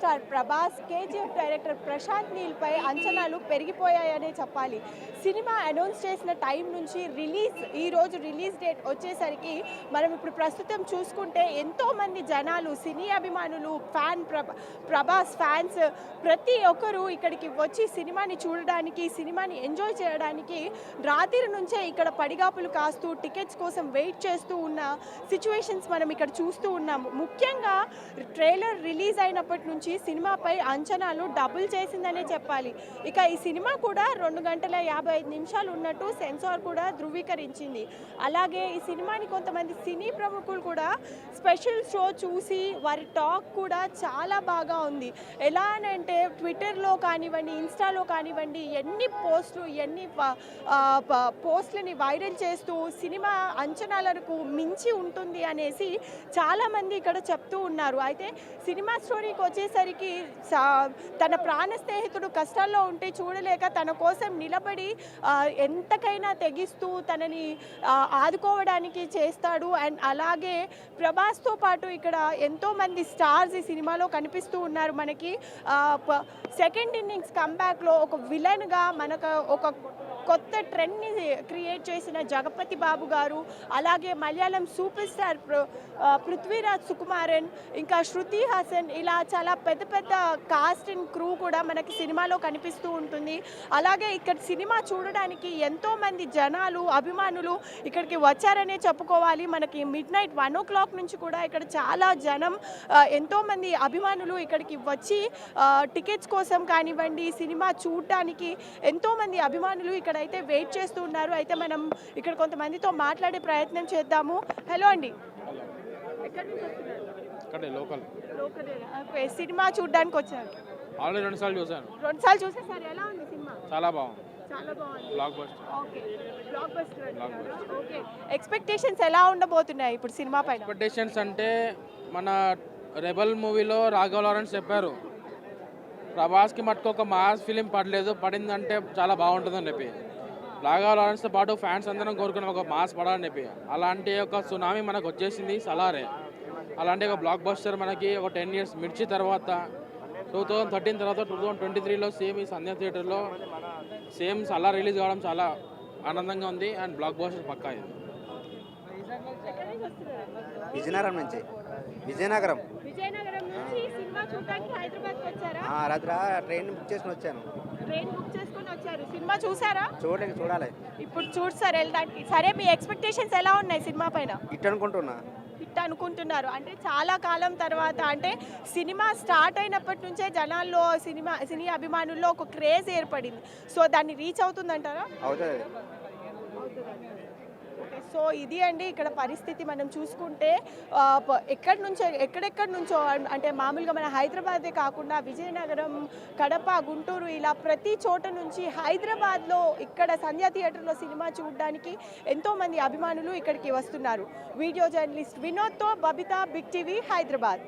Star Prabhas KGF director Prashanth నీల్పై అంచనాలు పెరిగిపోయాయనే చెప్పాలి. సినిమా అనౌన్స్ చేసిన టైం నుంచి రిలీజ్ ఈ రోజు రిలీజ్ డేట్ వచ్చేసరికి మనం ఇప్పుడు ప్రస్తుతం చూసుకుంటే ఎంతో మంది జనాలు సినీ అభిమానులు ఫ్యాన్ ప్రభాస్ ఫ్యాన్స్ ప్రతి ఒక్కరూ ఇక్కడికి వచ్చి సినిమాని చూడడానికి సినిమాని ఎంజాయ్ చేయడానికి రాత్రి నుంచే ఇక్కడ పడిగాపులు కాస్తూ టికెట్స్ కోసం వెయిట్ చేస్తూ ఉన్న సిచ్యువేషన్స్ మనం ఇక్కడ చూస్తూ ఉన్నాము. ముఖ్యంగా ట్రైలర్ రిలీజ్ అయినప్పటి నుంచి సినిమాపై అంచనాలు డబుల్ చేసిందనే చెప్పాలి. ఇక ఈ సినిమా కూడా రెండు గంటల యాభై ఐదు నిమిషాలు ఉన్నట్టు సెన్సార్ కూడా ధృవీకరించింది. అలాగే ఈ సినిమాని కొంతమంది సినీ ప్రముఖులు కూడా స్పెషల్ షో చూసి వారి టాక్ కూడా చాలా బాగా ఉంది. ఎలా అని అంటే ట్విట్టర్లో కానివ్వండి ఇన్స్టాలో కానివ్వండి ఎన్ని పోస్టులు ఎన్ని పోస్టులని వైరల్ చేస్తూ సినిమా అంచనాలకు మించి ఉంటుంది అనేసి చాలామంది ఇక్కడ చెప్తూ ఉన్నారు. అయితే సినిమా స్టోరీకి వచ్చేసరికి సా- తన ప్రాణ స్నేహితుడు కష్టాల్లో ఉంటే చూడలేక తన కోసం నిలబడి ఎంతకైనా తెగిస్తూ తనని ఆదుకోవడానికి చేస్తాడు. అండ్ అలాగే ప్రభాస్తో పాటు ఇక్కడ ఎంతోమంది స్టార్స్ ఈ సినిమాలో కనిపిస్తూ ఉన్నారు మనకి. సెకండ్ ఇన్నింగ్స్ కంబ్యాక్లో ఒక విలన్గా మనకు ఒక కొత్త ట్రెండ్ని క్రియేట్ చేసిన జగపతి బాబు గారు అలాగే మలయాళం సూపర్ స్టార్ ప్ర- పృథ్వీరాజ్ సుకుమారన్ ఇంకా శృతి హాసన్ ఇలా చాలా పెద్ద పెద్ద కాస్ట్ అండ్ క్రూ కూడా మనకి సినిమాలో కనిపిస్తూ ఉంటుంది. అలాగే ఇక్కడ సినిమా చూడడానికి ఎంతోమంది జనాలు అభిమానులు ఇక్కడికి వచ్చారనే చెప్పుకోవాలి. మనకి midnight one o'clock నుంచి కూడా ఇక్కడ చాలా జనం ఎంతోమంది అభిమానులు ఇక్కడికి వచ్చి టికెట్స్ కోసం కానివ్వండి సినిమా చూడటానికి ఎంతోమంది అభిమానులు ఇక్కడ ఇక్కడైతే వెయిట్ చేస్తూ ఉన్నారు. అయితే మనం ఇక్కడ కొంతమందితో మాట్లాడే ప్రయత్నం చేద్దాము. హలో అండి. సినిమా చూడడానికి వచ్చారు. ఆల్రెడీ రెండు సార్లు చూశాను. రెండు సార్లు చూసేసారు. ఎలా ఉంది సినిమా? చాలా బాగుంది. చాలా బాగుంది. Blockbuster okay blockbuster Block అంటారా? ఓకే ఎక్స్పెక్టేషన్స్ ఎలా ఉండబోతున్నాయి ఇప్పుడు సినిమా పైన? ఎక్స్పెక్టేషన్స్ అంటే మన రెబల్ మూవీలో రాఘవ లారెన్స్ చెప్పారు. ప్రభాస్కి మటుకు ఒక మాస్ ఫిలిం పడలేదు. పడిందంటే చాలా బాగుంటుందని చెప్పి. లాగా లారెన్స్తో పాటు ఫ్యాన్స్ అందరం కోరుకున్న ఒక మాస్ పడాలని చెప్పి. అలాంటి ఒక సునామీ మనకు వచ్చేసింది సలారే. అలాంటి ఒక బ్లాక్ బస్టర్ మనకి ఒక టెన్ ఇయర్స్ మిర్చి తర్వాత టూ థౌజండ్ థర్టీన్ తర్వాత టూ థౌజండ్ ట్వంటీ త్రీలో సేమ్ ఈ సంధ్య థియేటర్లో సేమ్ సలార్ రిలీజ్ కావడం చాలా ఆనందంగా ఉంది. అండ్ బ్లాక్ బస్టర్ పక్కా ఇది. విజయనగరం నుంచి. విజయనగరం. విజయనగరం నుంచి సినిమా చూడడానికి హైదరాబాద్కి వచ్చారా? రాత్రి ట్రైన్ బుక్ చేసుకుని వచ్చాను. ట్రైన్ బుక్ చేసుకొని వచ్చారు. సినిమా చూసారా? చూడలేక చూడాలి. ఇప్పుడు చూస్తారు వెళ్ళడానికి సరే మీ ఎక్స్పెక్టేషన్స్ ఎలా ఉన్నాయి సినిమా పైన? ఇట్ అనుకుంటున్నా. హిట్ అనుకుంటున్నారు. అంటే చాలా కాలం తర్వాత అంటే సినిమా స్టార్ట్ అయినప్పటి నుంచే జనాల్లో సినిమా సినీ అభిమానుల్లో ఒక క్రేజ్ ఏర్పడింది. సో దాన్ని రీచ్ అవుతుందంటారా? అవుతుంది. సో ఇది అండి ఇక్కడ పరిస్థితి. మనం చూసుకుంటే ఎక్కడి నుంచో ఎక్కడెక్కడి నుంచో అంటే మామూలుగా మన హైదరాబాదే కాకుండా విజయనగరం కడప గుంటూరు ఇలా ప్రతి చోట నుంచి హైదరాబాద్లో ఇక్కడ సంధ్యా థియేటర్లో సినిమా చూడడానికి ఎంతోమంది అభిమానులు ఇక్కడికి వస్తున్నారు. వీడియో జర్నలిస్ట్ వినోద్తో బబితా బిగ్ టీవీ హైదరాబాద్.